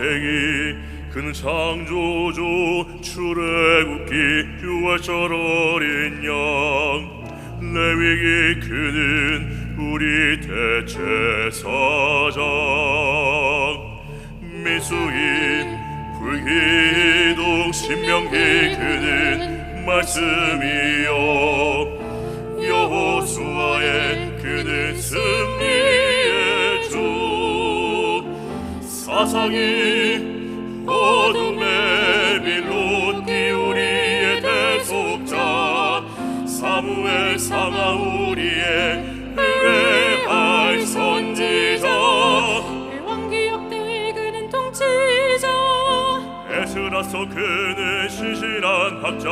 창세기 창조주 출애굽기 유월절 어린 양. 레위기 그는 우리 대제사장. 미수인 불기둥 신명기 그는 말씀이요. 여호수아의 사상이 어둠의 빌로 우리의 대속자. 사무엘 상하 우리의 의뢰할 선지자. 대왕기 역대 그는 통치자. 에스라서 그는 신실한 학자.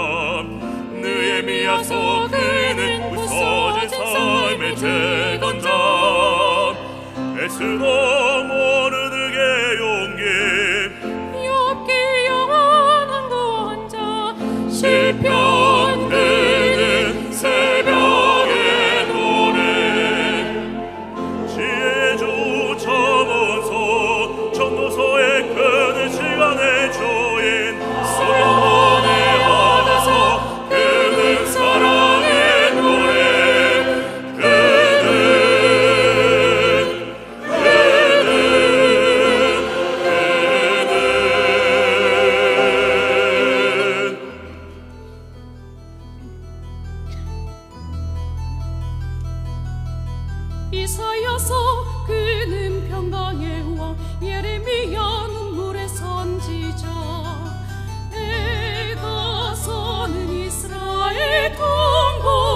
느에미야서 그는 부서진 삶의 재건자. 에스라 이사야서 그는 평강의 왕 예레미야 눈물의 선지자. 에가서는 이스라엘 통곡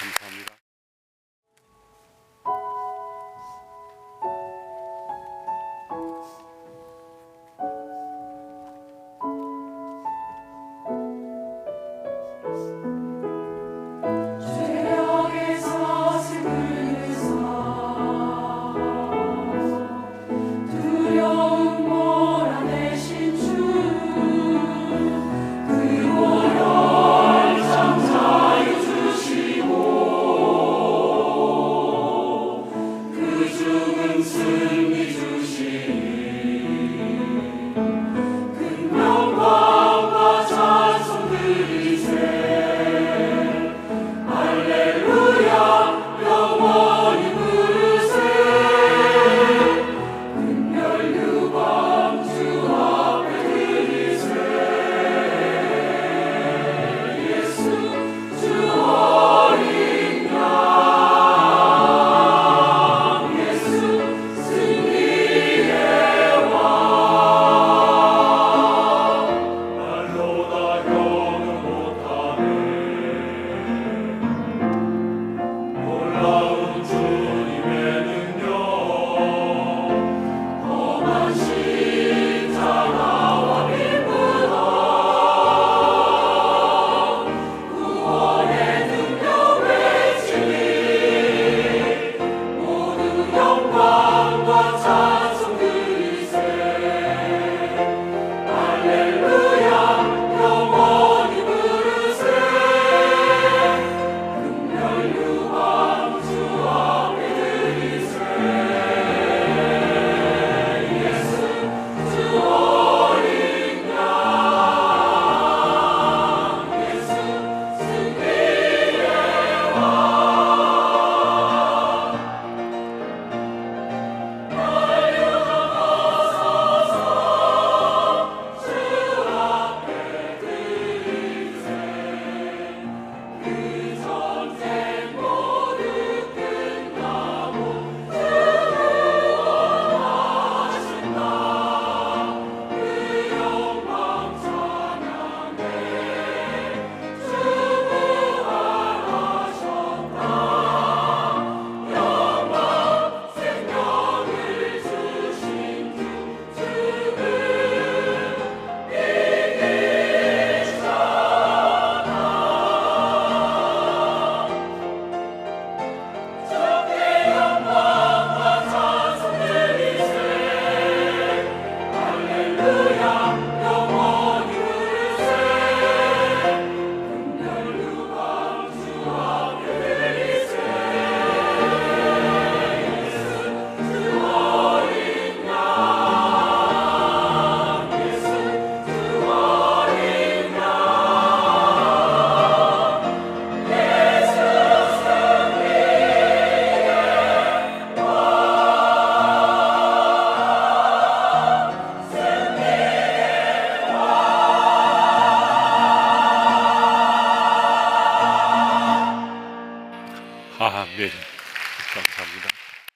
감사합니다.